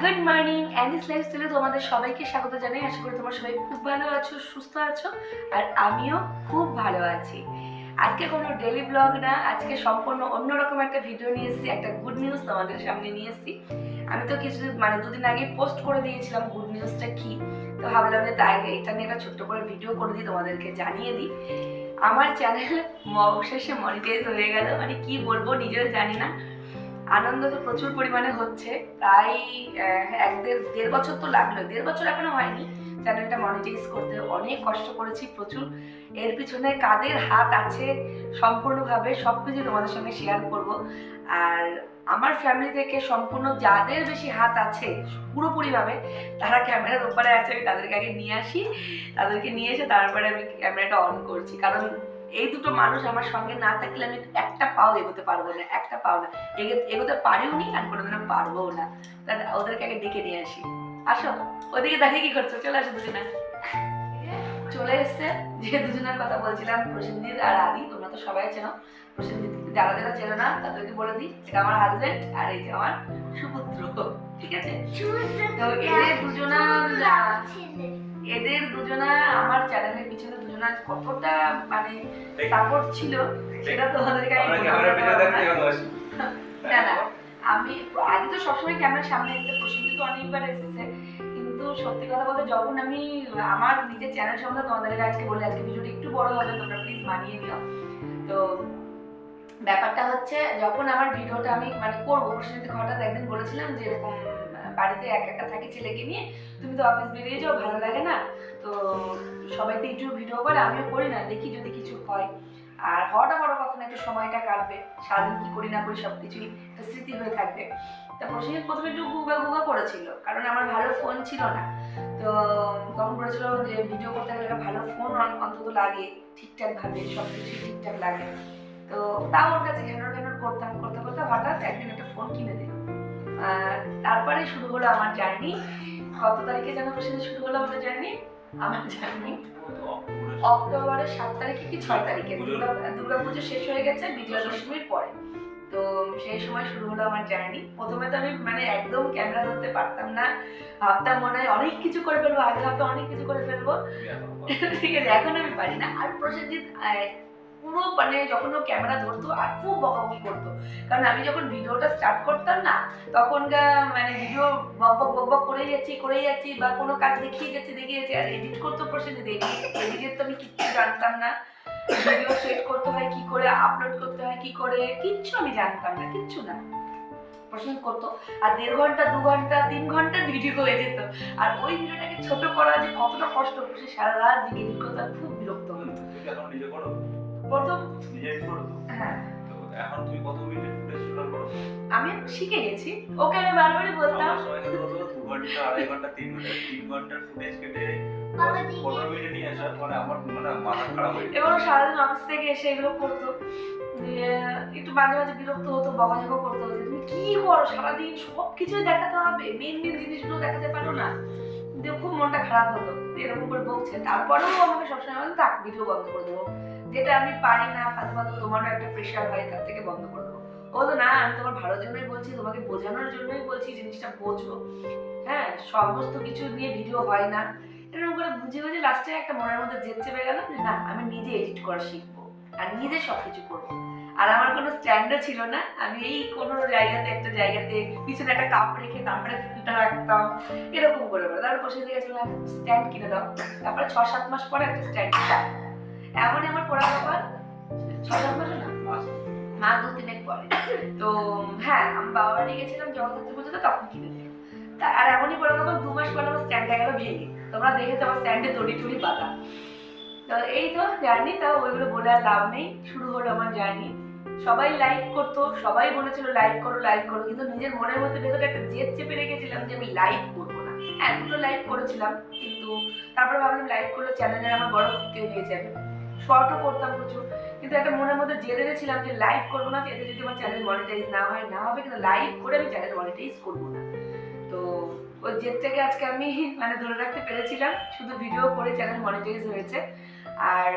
Good morning anise লাইফস্টাইলে তোমাদের সবাইকে স্বাগত জানাই। আশা করি তোমরা সবাই খুব ভালো আছো, সুস্থ আছো, আর আমিও খুব ভালো আছি। আজকে কোনো ডেলি ব্লগ না, আজকে সম্পূর্ণ অন্যরকম একটা ভিডিও নিয়ে এসেছি, একটা গুড নিউজ তোমাদের সামনে নিয়ে এসেছি। আমি তো কিছু মানে দুদিন আগে পোস্ট করে দিয়েছিলাম গুড নিউজটা কি, তো ভাবলাম যে তাই এটা নিয়ে একটা ছোট্ট করে ভিডিও করে দিই, তোমাদেরকে জানিয়ে দিই। আমার চ্যানেল অবশেষে মনিটাইজ হয়ে গেল মানে কি বলব নিজেও জানি না। আনন্দ তো প্রচুর পরিমাণে হচ্ছে। প্রায় এক দেড় বছর তো লাগল। দেড় বছর এখনও হয়নি। চ্যানেলটা মনিটাইজ করতে অনেক কষ্ট করেছি প্রচুর। এর পিছনে কাদের হাত আছে সম্পূর্ণভাবে সব কিছু তোমাদের সঙ্গে শেয়ার করব। আর আমার ফ্যামিলি থেকে সম্পূর্ণ যাদের বেশি হাত আছে পুরোপুরিভাবে তারা ক্যামেরার ওপারে আছে, আমি তাদেরকে আগে নিয়ে আসি। তাদেরকে নিয়ে এসে তারপরে আমি ক্যামেরাটা অন করছি। কারণ এই দুটো মানুষ আমার সঙ্গে না থাকলে আমি একটা পাও এগোতে পারব না একটা পাও না। এগোতে পারিও নি আর কোনোদিনও পারব না। তা ওদেরকে আগে ডেকে নিয়ে আসি। আসো ওদিকে দেখে কি করছ? চলে আসো দুজনে। চলে এসছে যে দুজনের কথা বলছিলাম প্রসেনজিৎ আর আদি তোমরা তো সবাই চেনো। প্রসেনজিৎ যারা যারা চেনো না তাদেরকে বলে দিই এটা আমার হাজবেন্ড আর এই যে আমার সুপুত্র ঠিক আছে? তো এদের দুজনা এদের দুজনা আমার চ্যানেলের পিছনে দুজনা কতটা মানে সাপোর্ট ছিল সেটা তোমাদেরকে আমি না। না আমি আগে তো সবসময় ক্যামেরার সামনে প্রসেনজিৎ তো অনেকবার এসেছে কিন্তু সত্যি কথা বলতে যখন আমি আমার নিজের চ্যানেল সম্বন্ধে তোমাদেরকে আজকে বলে আজকে ভিডিওটা একটু বড় হবে তোমরা প্লিজ মানিয়ে নিও। তো ব্যাপারটা হচ্ছে যখন আমার ভিডিওটা আমি মানে করব প্রসেনজিৎ হঠাৎ একদিন বলেছিলাম যে এরকম বাড়িতে একা একা থাকি ছেলেকে নিয়ে, তুমি তো অফিস বেরিয়ে যাও, ভালো লাগে না। তো সবাই তো একটু ভিডিও করে, আমিও করি না, দেখি যদি কিছু হয়। আর হওয়াটা বড় কথা না, একটু সময়টা কাটবে। সারাদিন কি করি না করি সব কিছুই একটা স্মৃতি হয়ে থাকবে। তা প্রসেনজিৎ প্রথমে একটু গুগা গুগা করেছিল, কারণ আমার ভালো ফোন ছিল না। তো তখন বলেছিল যে ভিডিও করতে গেলে একটা ভালো ফোন অন্তত লাগে, ঠিকঠাক ভাবে, সব কিছুই ঠিকঠাক লাগে। তো তাও ওর কাছে ঘ্যানোর করতাম, করতে করতে হঠাৎ একদিন একটা ফোন কিনে দিল। তারপরে শুরু হলো আমার জার্নি। কত তারিখে যেন প্রসেনজিৎ শুরু হলো আমাদের জার্নি? আমার জার্নি অক্টোবরের সাত তারিখে কি ছয় তারিখে? দুর্গা দুর্গাপুজো শেষ হয়ে গেছে বিজয়া দশমীর পরে। তো সেই সময় শুরু হলো আমার জার্নি। প্রথমে তো আমি মানে একদম ক্যামেরা ধরতে পারতাম না। ভাবতাম মনে হয় অনেক কিছু করে ফেলব আগে ভাবতাম অনেক কিছু করে ফেলব। ঠিক আছে এখন আমি পারি না। আর প্রসেনজিৎ পুরো মানে যখন ও ক্যামেরা ধরতো আর খুব বকাবকি করতো। কারণ আমি যখন ভিডিওটা স্টার্ট করতাম না তখন মানে ভিডিও বক বক বক বক করেই যাচ্ছি করেই যাচ্ছি বা কোনো কাজ দেখিয়ে যাচ্ছি দেখিয়ে যাচ্ছি, আর এডিট করতে প্রসেনজিৎ এডিটের তো আমি কিচ্ছু জানতাম না। ভিডিও সেট করতে হয়, কি করে আপলোড করতে হয়, কি করে, কিচ্ছু আমি জানতাম না, কিচ্ছু না। প্রসেনজিৎ করতো। আর দেড় ঘণ্টা, দু ঘণ্টা, তিন ঘণ্টা ভিডিও হয়ে যেত। আর ওই ভিডিওটাকে ছোট করা যে কতটা কষ্ট, সে সারা রাত যে এডিট করতে খুব বিরক্ত হতো প্রথম? নিজে edit করো তো। হ্যাঁ। এখন তুমি কত মিনিট ফুটেজ শুট করো। আমি শিখে গেছি। ওকে আমি বারবারই বলতাম। সময় কত হতো ঘণ্টা আড়াই ঘণ্টা তিন ঘণ্টা তিন ঘণ্টার ফুটেজ কেটে পনেরো মিনিটে নিয়ে আসা মানে আমার মানে মাথা খারাপ হয়ে এবার সারাদিন অফিস থেকে এসে এগুলো করতো। একটু মাঝে মাঝে বিরক্ত হতো বকাঝকা করতো। যে তুমি কি করো? সারাদিন সব কিছুই দেখাতে হবে। মেন মেন জিনিসগুলো দেখাতে পারো না। খুব মনটা খারাপ হতো। এরকম করে বকছে। তারপরেও আমাকে সবসময় বলতো থাক ভিডিও বন্ধ করে দেবো। যেটা আমি পারি না, ফালতু ফালতু তোমারও একটা প্রেশার হয়, তার থেকে বন্ধ করে দেবো। ও তো না, আমি তোমার ভালোর জন্যই বলছি, তোমাকে বোঝানোর জন্যই বলছি জিনিসটা বোঝো। হ্যাঁ সমস্ত কিছু নিয়ে ভিডিও হয় না। এরকম করে বুঝে বুঝে লাস্টে একটা মনের মধ্যে জেদ চেপে গেল যে, না, আমি নিজে এডিট করা শিখব আর নিজে সব কিছু করব। আর আমার কোনো স্ট্যান্ডও ছিল না। আমি এই কোনো জায়গাতে, একটা জায়গাতে পিছনে একটা কাপ রেখে তারপরে ফুলটা রাখতাম, এরকম করে তারপর বসে দিয়ে স্ট্যান্ড কিনে দাও। তারপরে ছ সাত মাস পরে একটা স্ট্যান্ড এমনই আমার পড়া না? মা দু তিনেক পরে তো হ্যাঁ আমি বাবা বাড়ি গেছিলাম জগদ্ধাত্রী পুজোতে, তখন কিনে আর এমনই পরে গেল দু মাস পরে আমার স্ট্যান্ডটা গেল ভেঙে। তোমরা দেখেছ আমার স্ট্যান্ডে দড়ি টড়ি বাঁধা তো, এই তো জার্নি তাও ওইগুলো বলে আর লাভ নেই। শুরু হলো আমার জার্নি সবাই লাইক করতো, সবাই বলেছিল লাইক করো লাইক করো। কিন্তু নিজের মনের মধ্যে ভেতরে একটা জেদ চেপে রেখেছিলাম যে, আমি লাইক করব না। হ্যাঁ দুটো লাইক করেছিলাম, কিন্তু তারপরে ভাবলাম লাইক করলে চ্যানেলের আমার বড় ক্ষতি হয়ে যাবে। শর্টও করতাম প্রচুর। কিন্তু একটা মনের মধ্যে জেদে রেখেছিলাম যে লাইভ করব না এতে যদি আমার চ্যানেল মনিটাইজ না হয়, না হবে, কিন্তু লাইভ করে আমি চ্যানেল মনিটাইজ করব না। তো ওই জেদটাকে আজকে আমি মানে ধরে রাখতে পেরেছিলাম, শুধু ভিডিও করে চ্যানেল মনিটাইজ হয়েছে। আর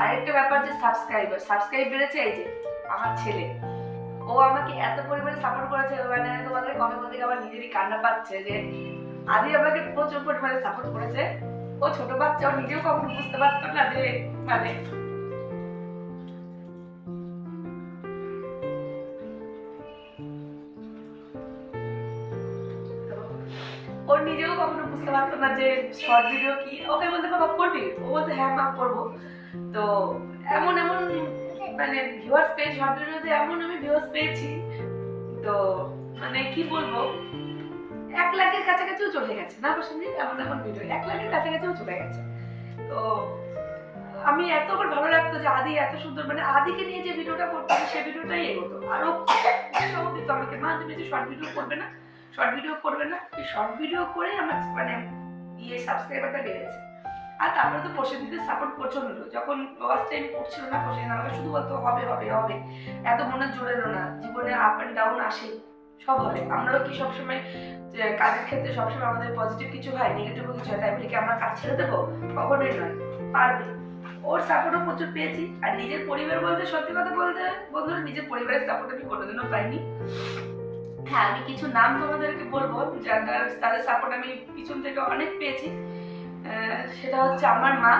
আরেকটা ব্যাপার যে সাবস্ক্রাইবার সাবস্ক্রাইব বেড়েছে এই যে আমার ছেলে। ও আমাকে এত পরিমাণে সাপোর্ট করেছে মানে তোমাদের কথা বলতে আমার নিজেরই কান্না পাচ্ছে যে আদি আমাকে প্রচুর পরিমাণে সাপোর্ট করেছে। ও ছোট বাচ্চা, ও নিজেও কখনো বুঝতে পারতো না যে তো ওর নিজেও কখনো বুঝতে পারতো না যে শর্ট ভিডিও কি। ওকে বলতে করবি? ও বলতে হ্যাঁ করব। তো এমন এমন মানে ভিউয়ার্স পেয়েছি শর্ট ভিডিওতে এমন আমি ভিউয়ার্স পেয়েছি। তো মানে কি বলব, এক লাখের কাছাকাছিও চলে গেছে। না প্রসেনজিৎ? এমন এমন ভিডিও এক লাখের কাছাকাছিও চলে গেছে। তো আমি এত আমার ভালো লাগতো যে আদি এত সুন্দর মানে আদিকে নিয়ে যে ভিডিওটা করতাম সেই ভিডিওটাই এগোতো। আরও উৎসাহ দিত আমাকে মা তুমি যে শর্ট ভিডিও করবে না শর্ট ভিডিও করবে না, এই শর্ট ভিডিও করে আমার মানে ইয়ে সাবস্ক্রাইবারটা বেড়েছে। আর তারপরে তো প্রসেনজিতের সাপোর্ট প্রচণ্ড, যখন ওয়াচ টাইম করছিল না প্রসেনজিৎ আমাকে শুধু বলতো হবে হবে হবে, এত মনে জোরে না, জীবনে আপ অ্যান্ড ডাউন আসে, সব হবে। আমরাও কি সবসময় কাজের ক্ষেত্রে সবসময় আমাদের পজিটিভ কিছু হয় নেগেটিভ কিছু হয়, তাই বলে কি আমরা কাজ ছেড়ে দেবো? কখনোই নয়, পারবে। ওর সাপোর্টও প্রচুর পেয়েছি। আর নিজের পরিবার বলতে, সত্যি কথা বলতে, বন্ধুরা, নিজের পরিবারের সাপোর্ট আমি কোনোদিনও পাইনি। হ্যাঁ আমি কিছু নাম তোমাদেরকে বলব যাদের তাদের সাপোর্ট আমি পিছন থেকে অনেক পেয়েছি। সেটা হচ্ছে আমার মা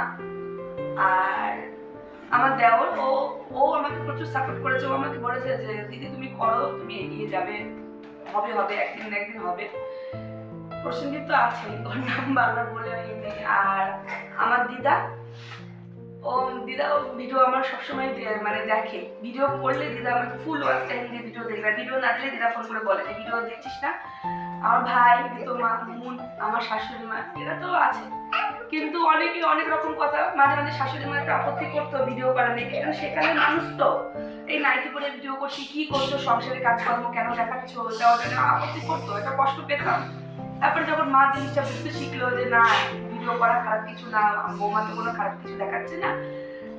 আর আমার দেওর। ও ও আমাকে প্রচুর সাপোর্ট করেছে। ও আমাকে বলেছে যে, দিদি, তুমি করো, তুমি এগিয়ে যাবে। হবে হবে, একদিন না একদিন হবে। প্রসেনজিৎ তো আছে ওর নাম বারবার বলে আর আমার দিদা ও দিদা ও ভিডিও আমার সবসময় মানে দেখে। ভিডিও করলে দিদা আমাকে ফুল ওয়াচ টাইম দিয়ে ভিডিও দেখবে ভিডিও না দিলে দিদা ফোন করে বলে যে ভিডিও দেখছিস না? আমার ভাই তো মা আমার শাশুড়ি মা এরা তো আছে। কিন্তু অনেকে অনেক রকম কথা মাঝে মাঝে শাশুড়ি মা একটু আপত্তি করতো ভিডিও করা নিয়ে। কারণ সেখানে মানুষ তো এই নাইটি পরে ভিডিও করছি কি করছ সংসারে কাজকর্ম কেন দেখাচ্ছ? ওটা না, আপত্তি করতো এটা কষ্ট পেতাম। তারপরে যখন মা জিনিসটা বুঝতে শিখলো যে না ভিডিও করা খারাপ কিছু না বৌমা তো কোনো খারাপ কিছু দেখাচ্ছে না।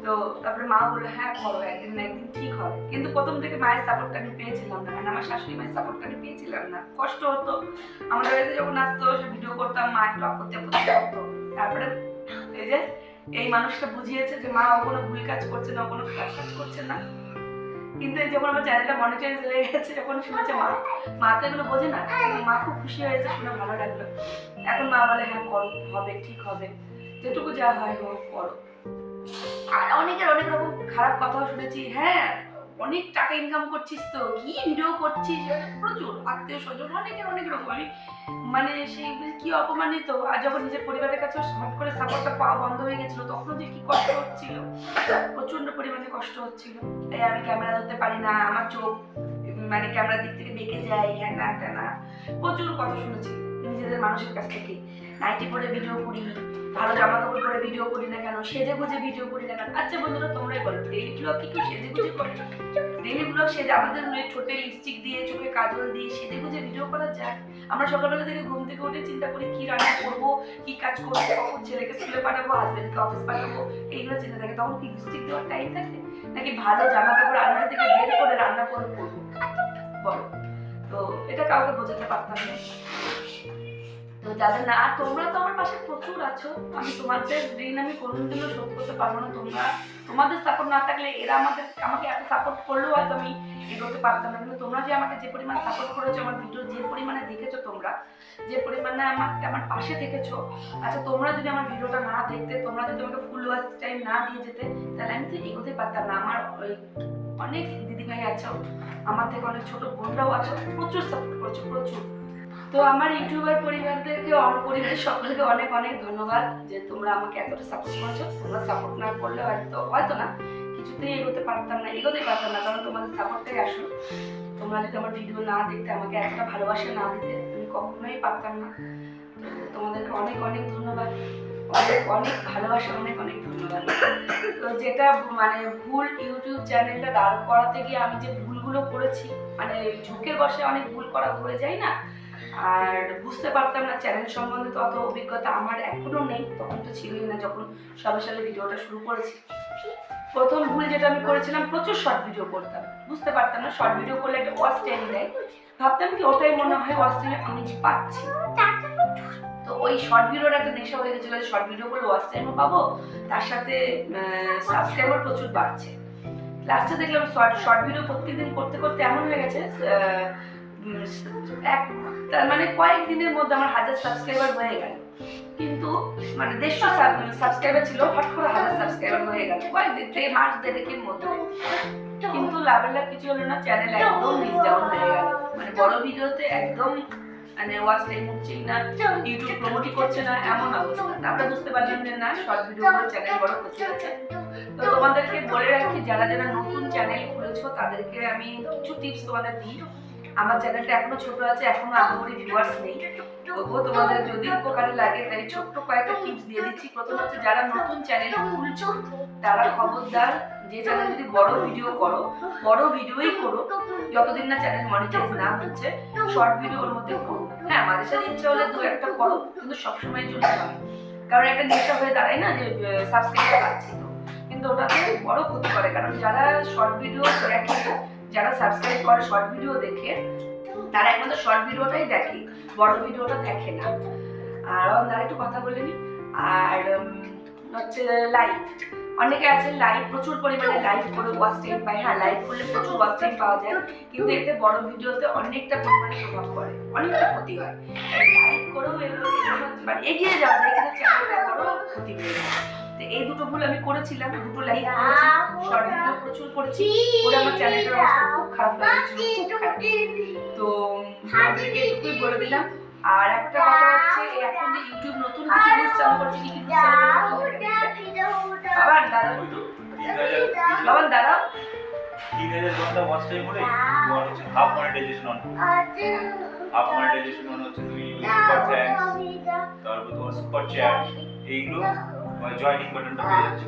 তো তারপরে মা বলল হ্যাঁ করো, একদিন না একদিন ঠিক হবে। কিন্তু প্রথম থেকে মায়ের সাপোর্টটা আমি পেয়েছিলাম না। মানে আমার শাশুড়ি মায়ের সাপোর্টটা আমি পেয়েছিলাম না। কষ্ট হতো। আমাদের বাড়িতে যখন আসতো, সে ভিডিও করতাম, মা একটু আপত্তি আপত্তি করতো। তারপরে এই যে, এই মানুষটা বুঝিয়েছে যে মা, ও কোনো ভুল কাজ করছে না, ও কোনো খারাপ কাজ করছে না। কিন্তু এই যখন আমার চ্যানেলটা মনিটাইজ হয়ে গেছে, যখন শুনেছে মা মা তো এগুলো বোঝে না। মা খুব খুশি হয়েছে, শুনে ভালো লাগল। এখন মা বলে হ্যাঁ করো, হবে, ঠিক হবে। যেটুকু যা হয় হোক, করো। আর অনেকের অনেক রকম খারাপ কথাও শুনেছি হ্যাঁ অনেক টাকা ইনকাম করছিস তো, কি ভিডিও করছিস? প্রচুর আত্মীয় স্বজন অনেকের অনেক রকম আমি মানে সেই কি অপমানিত? আর যখন নিজের পরিবারের কাছে হট করে সাপোর্টটা পাওয়া বন্ধ হয়ে গেছিল তখন যে কি কষ্ট হচ্ছিল? প্রচণ্ড পরিমাণে কষ্ট হচ্ছিল। এই আমি ক্যামেরা ধরতে পারি না, আমার চোখ মানে ক্যামেরার দিক থেকে বেঁকে যায় হ্যাঁ না। প্রচুর কথা শুনেছি। নিজেদের মানুষের কাছ থেকে। নাইটি পরে ভিডিও করি, ভালো জামা কাপড় পরে ভিডিও করি না কেন, সেজে গুজে ভিডিও করি না কেন। আচ্ছা বন্ধুরা, তোমরাই বলো ডেইলি ব্লগ কি কেউ সেজে গুজে করে? ডেইলি ব্লগ সেজে আমাদের মেয়ে ঠোঁটে লিপস্টিক দিয়ে, চোখে কাজল দিয়ে সেজে গুজে ভিডিও করা যায় আমরা সকালবেলা থেকে ঘুম থেকে উঠে চিন্তা করি, কি রান্না করব, কি কাজ করব, কখন ছেলেকে স্কুলে পাঠাবো হাজবেন্ডকে অফিস পাঠাবো, এইগুলো চিন্তা থাকে। তখন কি লিপস্টিক দেওয়ার টাইম থাকে? নাকি ভালো জামা কাপড় আলমারি থেকে বের করে রান্না করে করব? বলো। তো এটা কাউকে বোঝাতে পারতাম না। তো যাদের না, আর তোমরা তো আমার পাশে প্রচুর আছো। আমি তোমাদের ঋণ আমি কোনোদিনও শোধ করতে পারব না। তোমরা, তোমাদের সাপোর্ট না থাকলে এরা আমাদের আমাকে এত সাপোর্ট করলেও হয়তো আমি এগোতে পারতাম না। কিন্তু তোমরা যে আমাকে যে পরিমাণ সাপোর্ট করেছ, আমার ভিডিও যে পরিমাণে দেখেছ তোমরা, যে পরিমাণে আমাকে আমার পাশে থেকেছো আচ্ছা তোমরা যদি আমার ভিডিওটা না দেখতে, তোমরা যদি আমাকে ফুল ওয়াচ টাইম না দিয়ে যেতে, তাহলে আমি তো এগোতে পারতাম না। আমার ওই অনেক দিদিভাই আছো, আমার থেকে অনেক ছোট বোনরাও আছো, প্রচুর সাপোর্ট করছ, প্রচুর। তো আমার ইউটিউবার পরিবারদেরকে পরিবারের সকলকে অনেক অনেক ধন্যবাদ যে তোমরা আমাকে এতটা সাপোর্ট করছ। তোমরা সাপোর্ট না করলে হয়তো হয়তো না, কিছুতেই এগোতে পারতাম না, এগোতেই পারতাম না, কারণ তোমাদের সাপোর্টটাই আসো তোমরা যদি আমার ভিডিও না দেখতে, আমাকে এতটা ভালোবাসা না দিতে, আমি কখনোই পারতাম না। তোমাদেরকে অনেক অনেক ধন্যবাদ, অনেক অনেক ভালোবাসা, অনেক অনেক ধন্যবাদ। তো যেটা মানে ভুল ইউটিউব চ্যানেলটা দাঁড় করাতে গিয়ে আমি যে ভুলগুলো করেছি মানে ঝুঁকে বসে অনেক ভুল করা হয়ে যায় না আর বুঝতে পারতাম না চ্যানেল সম্বন্ধে তো অত অভিজ্ঞতা আমার এখনও নেই, তখন তো ছিলই না যখন সবে সবে ভিডিওটা শুরু করেছি। প্রথম ভুল যেটা আমি করেছিলাম, প্রচুর শর্ট ভিডিও করতাম। বুঝতে পারতাম না শর্ট ভিডিও করলে একটা ওয়াচ টাইম দেয়। ভাবতাম কি ওটাই মনে হয় ওয়াচ টাইমে আমি পাচ্ছি? তো ওই শর্ট ভিডিওর একটা নেশা হয়ে গেছিল যে শর্ট ভিডিও করলে ওয়াচ টাইমও পাবো, তার সাথে সাবস্ক্রাইবার প্রচুর বাড়ছে। লাস্টে দেখলাম শর্ট শর্ট ভিডিও প্রত্যেকদিন করতে করতে এমন হয়ে গেছে এক তার মানে কয়েক দিনের মধ্যে আমার হাজার সাবস্ক্রাইবার হয়ে গেল। কিন্তু মানে দেড়শো সাবস্ক্রাইবার ছিল হট করে হাজার সাবস্ক্রাইবার হয়ে গেল। কয়েকদিন থেকে মাস দেড়েকের মধ্যে। কিন্তু লাভের লাভ কিছু হলো না চ্যানেল একদম নিচ ডাউন হয়ে গেল। মানে বড় ভিডিওতে একদম মানে ওয়াচ টাইম হচ্ছেই না ইউটিউব প্রমোটই করছে না, এমন অবস্থা। আমরা বুঝতে পারলাম যে না শর্ট ভিডিও করে চ্যানেল বড় করতে হচ্ছে। তো তোমাদেরকে বলে রাখি, যারা যারা নতুন চ্যানেল খুলেছো, তাদেরকে আমি কিছু টিপস তোমাদের দিই। আমার চ্যানেলটা এখনও ছোট আছে, এখনও আহামরি ভিউয়ার্স নেই। তবুও তোমাদের যদি উপকারে লাগে, তাই ছোট্ট কয়েকটা টিপস দিয়ে দিচ্ছি। প্রথম হচ্ছে, যারা নতুন চ্যানেল খুলছো, তারা খবরদার, যে চ্যানেল যদি বড় ভিডিও করো, বড় ভিডিওই করো। যতদিন না চ্যানেল মনিটাইজ না হচ্ছে শর্ট ভিডিওর মধ্যে করো। হ্যাঁ মাঝে সাথে ইচ্ছা হলে দু একটা করো, কিন্তু সবসময় জন্য নয় কারণ একটা নেশা হয়ে দাঁড়ায় না যে সাবস্ক্রাইবার পাচ্ছি তো কিন্তু ওটা খুব বড় ক্ষতি করে কারণ যারা শর্ট ভিডিও দেখে যারা সাবস্ক্রাইব করে শর্ট ভিডিও দেখে তারা একমাত্র শর্ট ভিডিওটাই দেখে বড় ভিডিওটা দেখে না আর আর একটু কথা বলে নি আর হচ্ছে লাইভ অনেকে আছে লাইভ প্রচুর পরিমাণে লাইভ করে ওয়াচ টাইম পায় হ্যাঁ লাইভ করলে প্রচুর ওয়াচ টাইম পাওয়া যায় কিন্তু এতে বড় ভিডিওতে অনেকটা পরিমাণে প্রভাব পড়ে অনেকটা ক্ষতি হয় লাইভ করেও এগুলো মানে এগিয়ে যাওয়া যায় কিন্তু চ্যানেলটা বড় ক্ষতি হয়ে যায় তো এই দুটো ভুল আমি করেছিলাম দুটো লাইভ করেছি শর্ট ভিডিও প্রচুর করেছি। করে আমার চ্যানেলটার অবস্থা খুব খারাপ খুব খারাপ। তো তোমাদেরকে এটুকুই বলে দিলাম। আর একটা কথা হচ্ছে এখন যে ইউটিউব নতুন কিছু নিউজ চালু করছে কি নিউজ চালু করছে বাবা দাদা ওই তো তিন হাজার বাবা দাদা তিন হাজার ঘণ্টা ওয়াচ টাইম হলে তোমার হচ্ছে half monetisation on half monetisation on হচ্ছে তুমি সুপার থ্যাঙ্কস তারপর তোমার সুপার চ্যাট এইগুলো জয়নিং বাটনটা পেয়ে যাচ্ছে।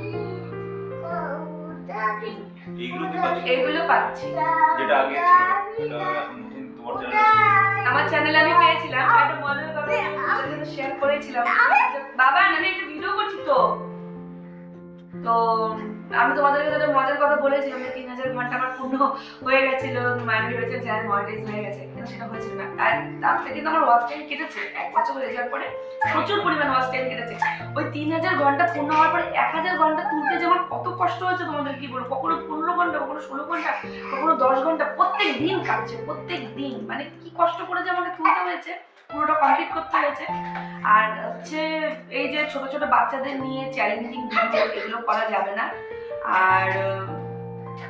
এইগুলো কি পাচ্ছি। এইগুলো পাচ্ছি। যেটা আগে ছিল। এটা এখন নতুন তোমার চ্যানেলে আমার চ্যানেলে আমি পেয়েছিলাম। একটা মজার কথা তোমাদের শেয়ার করেছিলাম। বাবা আমি একটা ভিডিও করছি তো। তো আমি তোমাদের কাছে একটা মজার কথা বলেছিলাম যে তিন হাজার ঘণ্টা আমার পূর্ণ হয়ে গেছিল মানে ভেবেছিলাম চ্যানেল মনিটাইজ হয়ে গেছে, কিন্তু সেটা হয়েছিল না। আর তার থেকে কিন্তু আমার ওয়াচ টাইম কেটেছে, এক বছর হয়ে যাওয়ার পরে প্রচুর পরিমাণ ওয়াচ টাইম কেটেছে। ওই তিন হাজার ঘণ্টা পূর্ণ হওয়ার পরে এক হাজার ঘণ্টা তুলতে যে আমার কত কষ্ট হয়েছে তোমাদের কি বলব? কখনো পনেরো ঘণ্টা, কখনো ষোলো ঘণ্টা, কখনো দশ ঘণ্টা, প্রত্যেক দিন কাটছে, প্রত্যেক দিন। মানে কি কষ্ট করে যে আমাকে তুলতে হয়েছে, পুরোটা কমপ্লিট করতে হয়েছে। আর হচ্ছে এই যে ছোট ছোট বাচ্চাদের নিয়ে চ্যালেঞ্জিং ভিডিও এগুলো করা যাবে না। আর আহ,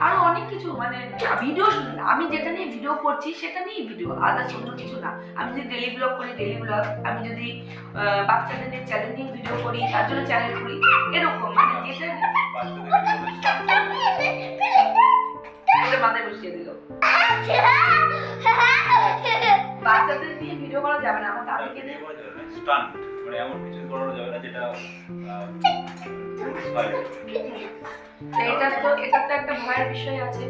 আরও অনেক কিছু মানে ভিডিও আমি যেটা নিয়ে ভিডিও করছি সেটা নিয়েই ভিডিও আদার্স অন্য কিছু না আমি যদি ডেলি ব্লগ করি ডেলি ব্লগ আমি যদি বাচ্চাদের নিয়ে চ্যালেঞ্জিং ভিডিও করি তার জন্য চ্যানেল করি এরকম মানে যেটা মাথায় বসিয়ে দিল বাচ্চাদের নিয়ে ভিডিও করা যাবে না আমার দাদিকে নিয়ে স্টান্ট মানে এমন কিছু করানো যাবে না যেটা এটা তো এটা তো একটা ভয়ের বিষয় আছে।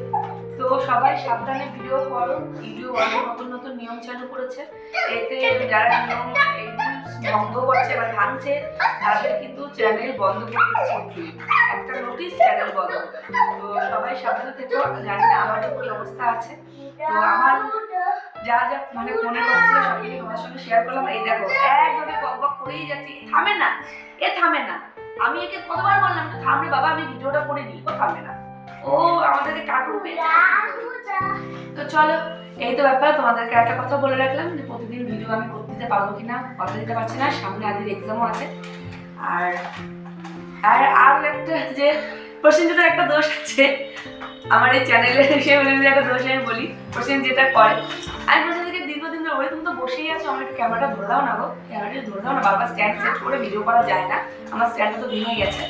তো সবাই সাবধানে ভিডিও করো ভিডিও অনেক নতুন নতুন নিয়ম চালু করেছে। এতে যারা নিয়ম ভঙ্গ করছে বা ভাঙছে, তাদের কিন্তু চ্যানেল বন্ধ করে দিচ্ছে। একটা নোটিশ চ্যানেল বন্ধ। তো সবাই সাবধানে থেকো, জানি না আমারও কি অবস্থা আছে। তো আমার যা যা মানে মনে হচ্ছিল সব কিছু তোমার সঙ্গে শেয়ার করলাম। এই দেখো একভাবে বক বক করেই যাচ্ছি। থামে না, এ থামে না। আমি একে কতবার বললাম যে থামরে বাবা আমি ভিডিওটা করে নিই ও থামে না। ও আমাদেরকে কার্টুন তো চলো এই তো ব্যাপার তোমাদেরকে একটা কথা বলে রাখলাম যে প্রতিদিন ভিডিও আমি করতে দিতে পারব কিনা কথা দিতে পারছি না সামনে আদির এক্সামও আছে। আর আর আর একটা যে প্রসেনজিতের একটা দোষ আছে আমার এই চ্যানেলে হিসেবে যদি একটা দোষ আমি বলি প্রসেন যেটা করে। আমি বলি তুমি তো বসেই আছো আমার একটু ক্যামেরাটা ধরে দাও না গো। ক্যামেরাটা ধরে দাও না বারবার স্ট্যান্ড সেট করে ভিডিও করা যায় না। আমার স্ট্যান্ডটা তো ভেঙে গেছে।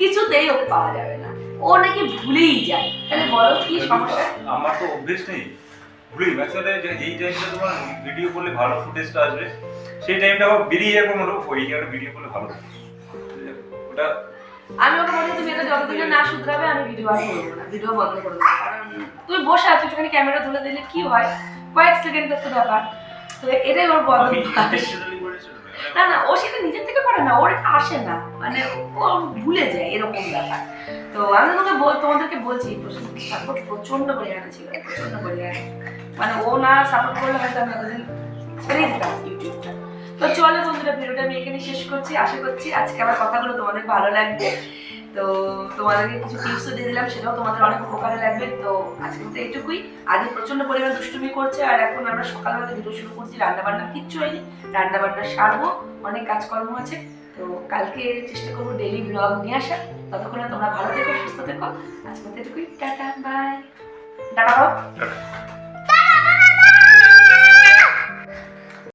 কিছুতেই ওকে পাওয়া যাবে না। ও নাকি ভুলেই যায়। তাহলে বলো কি সমস্যা? আমার তো অভ্যেস নেই। ভুলি যে এই টাইমটা তোমার ভিডিও করলে ভালো ফুটেজটা আসবে সেই টাইমটা আবার বেরিয়ে যাবে মনে হয় ওই জায়গাটা ভিডিও করলে ভালো ওটা আমি ওকে বলি তুমি এটা যতদিন না শুধরাবে আমি ভিডিও আর করব না। ভিডিও বন্ধ করে দেবো। কারণ তুমি বসে আছো একটুখানি ক্যামেরা তুলে দিলে কি হয়? কয়েক সেকেন্ডের তো ব্যাপার। এটাই ওর বদ না। না ও সেটা নিজের থেকে করে না ওর এটা আসে না। মানে ও ভুলে যায় এরকম ব্যাপার। তো আমি তোমাকে তোমাদেরকে বলছি সাপোর্ট প্রচণ্ড পরিমাণে ছিল প্রচণ্ড পরিমাণে। মানে ও না সাপোর্ট করলে হয়তো আমি এতদিন ছেড়েই দিতাম ইউটিউবটা। তো চলো বন্ধুরা ভিডিওটা আমি এখানে শেষ করছি। আশা করছি আজকে আমার কথাগুলো তোমাদের ভালো লাগবে। তো তোমাদেরকে কিছু টিপসও দিয়ে দিলাম, সেটাও তোমাদের অনেক উপকারে লাগবে। তো আজকে তো এইটুকুই। আদি প্রচণ্ড পরিমাণে দুষ্টুমি করছে, আর এখন আমরা সকালবেলা ভিডিও শুরু করছি রান্না বান্না কিচ্ছু হয়নি রান্না বান্না সারবো, অনেক কাজকর্ম আছে। তো কালকে চেষ্টা করব ডেলি ব্লগ নিয়ে আসা ততক্ষণে তোমরা ভালো থেকো, সুস্থ থেকো। আজকে তো এটুকুই টাটা বাই টাটা।